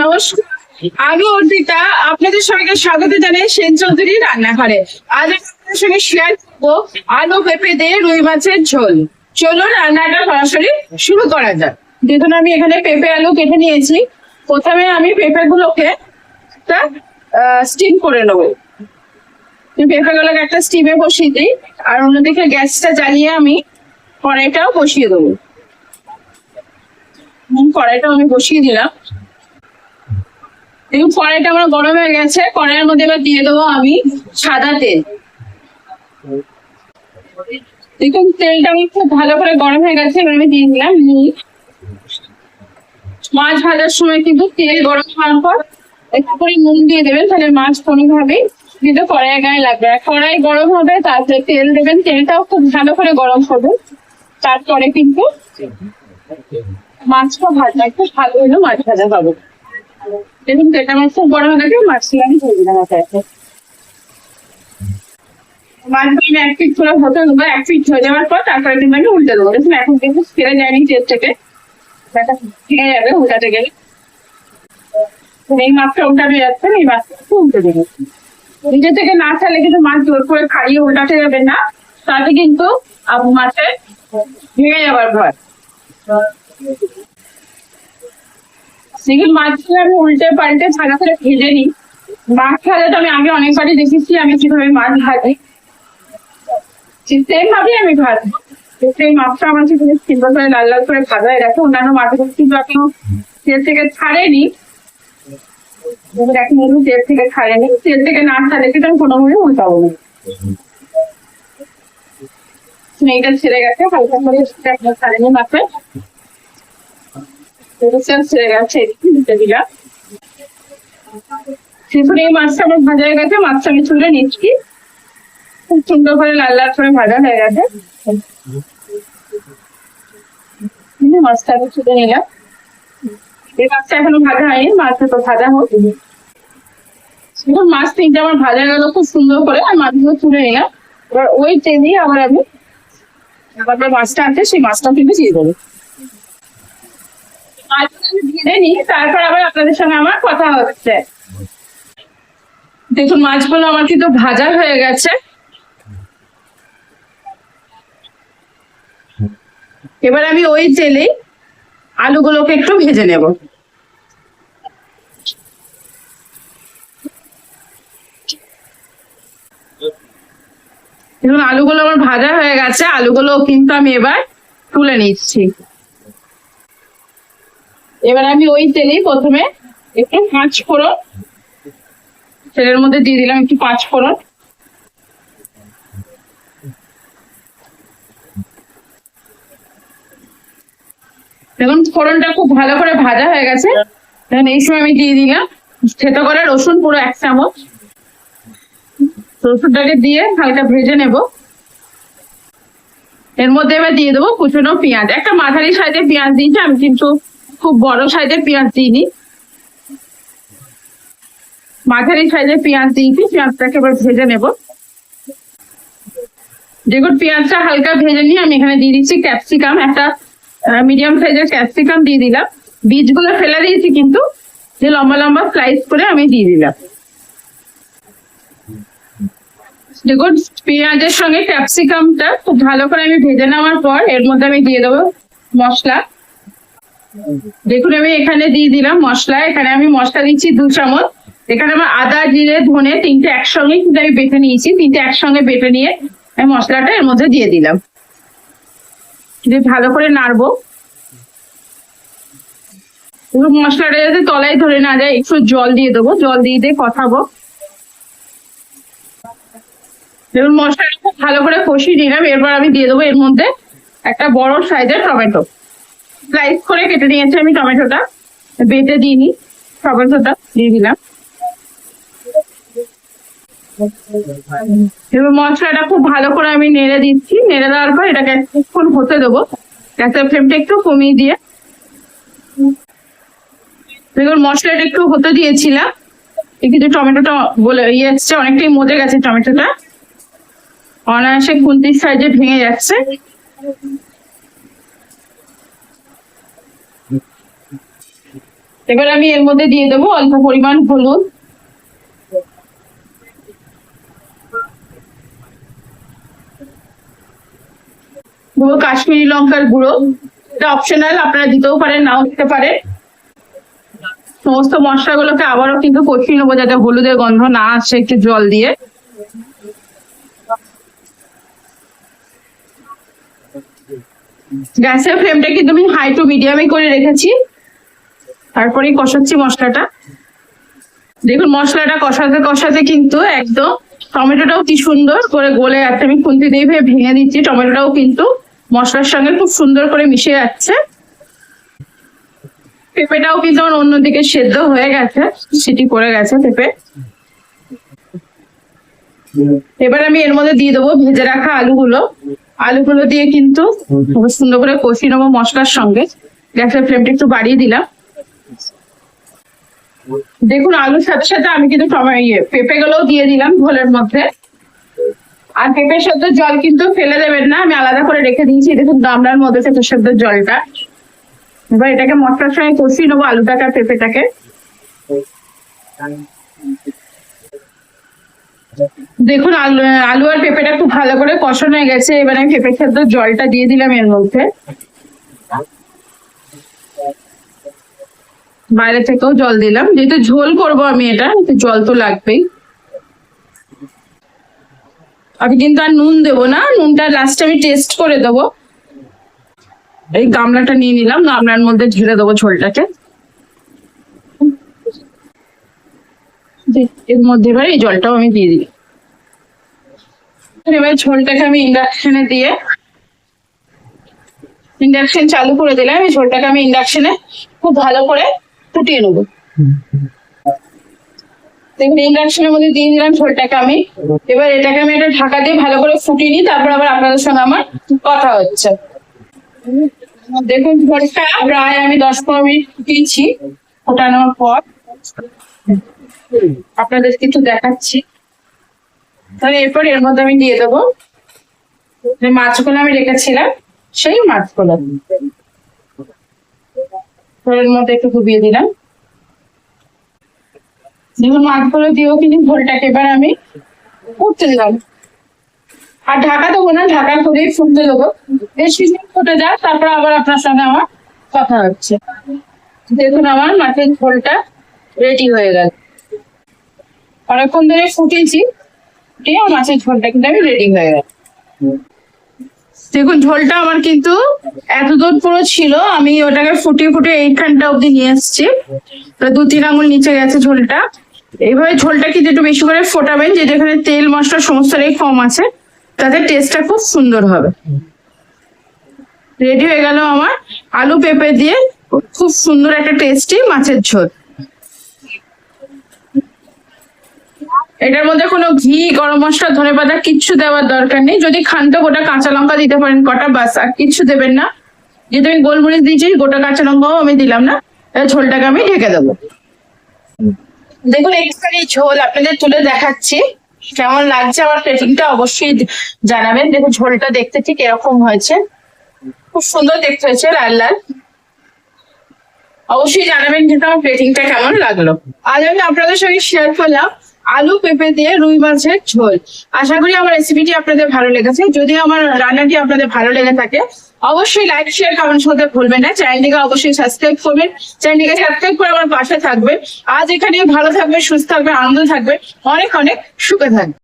নমস্কার। আমি অর্পিতা, আপনাদের সবাইকে স্বাগত জানাই সেন চৌধুরী রান্নাঘরে। আজ আপনাদের সঙ্গে শেয়ার করব আলু পেঁপে দিয়ে রুই মাছের ঝোল। চলুন রান্নাটা সরাসরি শুরু করা যাক। দেখুন, আমি এখানে পেঁপে, আলু কেটে নিয়েছি। প্রথমে আমি পেঁপে গুলোকে একটা স্টিম করে নেব। পেঁপে গুলোকে একটা স্টিমে বসিয়ে দিই। আর অন্যদিকে গ্যাসটা জ্বালিয়ে আমি কড়াইটাও বসিয়ে দেবো। কড়াইটাও আমি বসিয়ে দিলাম। দেখুন কড়াইটা আমার গরম হয়ে গেছে। কড়াইয়ের মধ্যে এবার দিয়ে দেবো আমি সাদা তেল। দেখুন, তেলটা আমি খুব ভালো করে গরম হয়ে গেছে, এবার আমি দিয়ে দিলাম নুন। মাছ ভাজার সময় কিন্তু তেল গরম হওয়ার পর একটু করে নুন দিয়ে দেবেন, তাহলে মাছ কোনোভাবেই কিন্তু কড়াইয়ের গায়ে লাগবে না। কড়াই গরম হবে, তারপরে তেল দেবেন, তেলটাও খুব ভালো করে গরম হবে। তারপরে কিন্তু মাছটা ভাজা একটু ভালো হলো মাছ ভাজা হবে। দেখুন তেলটা আমার খুব গরম হয়ে গেছে মাছটা আমি ধরে এক পিট করে যাওয়ার মাছটা উল্টাতে যাচ্ছে না, এই মাছটা উল্টে দেবো। নিজে থেকে না ছাড়লে কিন্তু মাছ জোর করে খাইয়ে উল্টাতে যাবে না। তাতে কিন্তু মাছের ভেঙে যাবার ভয়। দেখুন মাছগুলো আমি উল্টে পাল্টে ভালো করে ভেজে নিই মাছ ভাজা তো আমি আগে অনেকবারই দেখেছি, আমি কীভাবে মাছ ভাজি। সেম ভাবে আমি ভাজি। সেই মাছটা আমার খুব সুন্দর করে লাল লাল করে ভাজা গেছে, অন্যান্য মাছগুলো কিন্তু এখনও তেল থেকে ছাড়েনি। এখন একটু তেল থেকে ছাড়েনি। তেল থেকে না ছাড়লে কিন্তু আমি কোনোভাবে উল্টাবো না। এইটা ছেড়ে গেছে, হালকা করে ছাড়েনি মাছে তেল ছেড়ে গেছে মাছটা আমার ভাজা হয়ে গেছে মাছটা আমি তুলে নিচ্ছি খুব সুন্দর করে লাল লাল করে ভাজা হয়ে গেছে মাছটা এখনও ভাজা হয়নি মাছটা তো ভাজা হোক মাছ আমার ভাজা গেল খুব সুন্দর করে আর মাছগুলো তুলে নিলাম এবার ওই তেলে আবার আমি আবার মাছটা আছে সেই মাছটা কিন্তু দিয়ে দেবো। তারপর আবার আপনাদের সঙ্গে আমার কথা হচ্ছে। দেখুন, মাছগুলো আমার কিন্তু ভাজা হয়ে গেছে। এবার আমি ওই তেলে আলুগুলোকে একটু ভেজে নেব। দেখুন, আলুগুলো আমার ভাজা হয়ে গেছে আলুগুলো কিন্তু আমি এবার তুলে নিচ্ছি। এবার আমি ওই তেলেই প্রথমে একটু পাঁচ ফোড়ন, তেলের মধ্যে দিয়ে দিলাম একটু পাঁচ ফোড়ন। দেখুন ফোড়নটা খুব ভালো করে ভাজা হয়ে গেছে। এখন এই সময় আমি দিয়ে দিলাম থেতো করা রসুন পুরো এক চামচ। রসুনটাকে দিয়ে হালকা ভেজে নেব। এর মধ্যে এবার দিয়ে দেবো কুচনো পেঁয়াজ। একটা মাঝারি সাইজের পেঁয়াজ দিয়েছি, আমি কিন্তু খুব বড় সাইজের পেঁয়াজ দিইনি। মাঝারি সাইজের পেঁয়াজ দিয়েছি, পেঁয়াজটাকে এবার ভেজে নেব। দেখুন, পেঁয়াজটা হালকা ভেজে নিয়ে আমি এখানে দিয়ে দিচ্ছি ক্যাপসিকাম। একটা মিডিয়াম সাইজের ক্যাপসিকাম দিয়ে দিলাম। বীজগুলো ফেলে দিয়েছি কিন্তু যে লম্বা লম্বা স্লাইস করে আমি দিয়ে দিলাম। দেখুন, পেঁয়াজের সঙ্গে ক্যাপসিকামটা খুব ভালো করে আমি ভেজে নেওয়ার পর এর মধ্যে আমি দিয়ে দেবো মশলা। দেখুন, আমি এখানে দিয়ে দিলাম মশলা। এখানে আমি মশলা দিচ্ছি দু চামচ। এখানে আমার আদা, জিরে, ধনে তিনটে একসঙ্গে কিন্তু আমি বেটে নিয়েছি। তিনটে একসঙ্গে বেটে নিয়ে আমি মশলাটা এর মধ্যে দিয়ে দিলাম। ভালো করে নাড়বো। এবং মশলাটা যাতে তলায় ধরে না যায়, একটু জল দিয়ে দেবো। জল দিয়ে দিয়ে কষাবো। দেখুন মশলাটা ভালো করে কষিয়ে নিলাম। এরপর আমি দিয়ে দেবো এর মধ্যে একটা বড় সাইজের টমেটো। স্লাইস করে কেটে নিয়েছি আমি টমেটোটা। বেটে দিইনি, টমেটোটা দিয়ে দিলাম। এবার মশলাটা খুব ভালো করে আমি নেড়ে দিচ্ছি। নেড়ে দেওয়ার পর এটাকে কিছুক্ষণ হতে দেবো। গ্যাসের ফ্লেমটা একটু কমিয়ে দিয়ে। দেখুন মশলাটা একটু হতে দিয়েছিলাম। কিন্তু টমেটোটা বলে ইয়ে এসছে, অনেকটাই মজে গেছে টমেটোটা। অনায়াসে খুন্তির সাইজে ভেঙে যাচ্ছে। এবার আমি এর মধ্যে দিয়ে দেবো অল্প পরিমাণ হলুদ। কাশ্মীরি লঙ্কার গুঁড়ো। এটা অপশনাল আপনারা দিতেও পারেন, নাও দিতে পারেন। সমস্ত মশলাগুলোকে আবারও কিন্তু কষিয়ে নেব যাতে হলুদের গন্ধ না আসে একটু জল দিয়ে। গ্যাসের ফ্লেমটা কিন্তু আমি হাই টু মিডিয়ামে করে রেখেছি। তারপরেই কষাচ্ছি মশলাটা। দেখুন, মশলাটা কষাতে কষাতে কিন্তু একদম টমেটোটাও কি সুন্দর করে গলে যাচ্ছে। আমি খুন্তি দিয়ে ভেবে ভেঙে দিচ্ছি, টমেটোটাও কিন্তু মশলার সঙ্গে খুব সুন্দর করে মিশে যাচ্ছে। পেঁপেটাও কিন্তু আমার অন্যদিকে সেদ্ধ হয়ে গেছে, সেটি পড়ে গেছে পেঁপে। এবার আমি এর মধ্যে দিয়ে দেবো ভেজে রাখা আলুগুলো। আলুগুলো দিয়ে কিন্তু সুন্দর করে কষিয়ে নেব মশলার সঙ্গে। গ্যাসের ফ্লেমটা একটু বাড়িয়ে দিলাম। দেখুন, আলুর সাথে সাথে আমি কিন্তু টমে ইয়ে পেঁপে গুলোও দিয়ে দিলাম ঝোলের মধ্যে। আর পেঁপের সাথে জল কিন্তু ফেলে দেবেন না, আমি আলাদা করে রেখে দিয়েছি। দেখুন, গামলার মধ্যে পেঁপের সাথে জলটা। এবার এটাকে মশলার সঙ্গে কষিয়ে নেব আলুটাকে আর পেঁপেটাকে। দেখুন, আলু আলু আর পেঁপেটা খুব ভালো করে কষানো হয়ে গেছে। এবার আমি পেঁপের সাথে জলটা দিয়ে দিলাম এর মধ্যে। বাইরে থেকেও জল দিলাম। যেহেতু ঝোল করব আমি এটা জল তো লাগবেই। আমি কিন্তু আর নুন দেবো না, নুনটা লাস্টে আমি টেস্ট করে দেবো। এই গামলাটা নিয়ে নিলাম, গামলার মধ্যে ঢেলে দেবো ঝোলটাকে। এর মধ্যে এবার এই জলটাও আমি দিয়ে দিই। এবার ঝোলটাকে আমি ইন্ডাকশনে দিয়ে ইন্ডাকশন চালু করে দিলাম। এই ঝোলটাকে আমি ইন্ডাকশনে খুব ভালো করে ফুটিয়ে নেব। দেখুন ইন্ডাকশনের মধ্যে দিয়ে দিলাম ঝোলটাকে আমি। এবার এটাকে আমি একটা ঢাকা দিয়ে ভালো করে ফুটিয়ে নিই, তারপর আবার আপনাদের সঙ্গে আমার কথা হচ্ছে। দেখুন, ঝোলটা প্রায় আমি দশ পনেরো মিনিট ফুটিয়েছি, ফোটানোর পর। আপনাদের কিছু দেখাচ্ছি। তাহলে এরপর এর মধ্যে আমি দিয়ে দেবো। যে মাছগুলো আমি রেখেছিলাম, সেই মাছগুলো। ঝোলের মধ্যে একটু ডুবিয়ে দিলাম। দেখুন মাছগুলো দিয়েও কিন্তু ঝোলটাকে এবার আমি ফুটতে দিলাম। আর ঢাকা দেবো না, ঢাকা করেই ফুটতে দেবো। বেশ কিছুক্ষণ ফুটে যাক, তারপর আবার আপনার সঙ্গে আমার কথা হচ্ছে। দেখুন, আমার মাছের ঝোলটা রেডি হয়ে গেল। অনেকক্ষণ ধরে ফুটিয়ে আমার মাছের ঝোলটা কিন্তু আমি রেডি হয়ে গেল। দেখুন, ঝোলটা আমার কিন্তু এত দূর পুরো ছিল, আমি ওটাকে ফুটিয়ে ফুটিয়ে এইখানটা অব্দি নিয়ে এসেছি। দু, তিন আঙুল নিচে গেছে ঝোলটা। এইভাবে ঝোলটা কিন্তু একটু বেশি করে ফোটাবেন যে যেখানে তেল, মশলা সমস্তটাই কম আছে, তাতে টেস্টটা খুব সুন্দর হবে। রেডি হয়ে গেল আমার আলু পেঁপে দিয়ে, খুব সুন্দর একটা টেস্টি মাছের ঝোল। এটার মধ্যে কোনো ঘি, গরম মশলা, ধনে পাতা কিচ্ছু দেওয়ার দরকার নেই। যদি খান তো গোটা কাঁচা লঙ্কা দিতে পারেন, কটা বাস, আর কিচ্ছু দেবেন না। যেহেতু আমি গোলমরিচ দিয়েছি, গোটা কাঁচা লঙ্কাও আমি দিলাম না। ঝোলটাকে আমি ঢেকে দেবো। দেখুন একটুখানি ঝোল আপনাদের তুলে দেখাচ্ছি। কেমন লাগছে আমার প্লেটিংটা অবশ্যই জানাবেন। দেখুন, ঝোলটা দেখতে ঠিক এরকম হয়েছে। খুব সুন্দর দেখতে হয়েছে, লাল লাল। অবশ্যই জানাবেন কিন্তু আমার প্লেটিংটা কেমন লাগল। আজ আমি আপনাদের সঙ্গে শেয়ার করলাম। আলু, পেঁপে দিয়ে রুই মাছের ঝোল। আশা করি আমার রেসিপিটি আপনাদের ভালো লেগেছে। যদি আমার রান্নাটি আপনাদের ভালো লেগে থাকে, অবশ্যই লাইক শেয়ার কমেন্ট করতে ভুলবেন না। চ্যানেলটিকে অবশ্যই সাবস্ক্রাইব করবেন। চ্যানেলটিকে সাবস্ক্রাইব করে আমার পাশে থাকবে আজ এখানে ভালো থাকবে সুস্থ থাকবে আনন্দ থাকবে অনেক অনেক সুখে থাকবে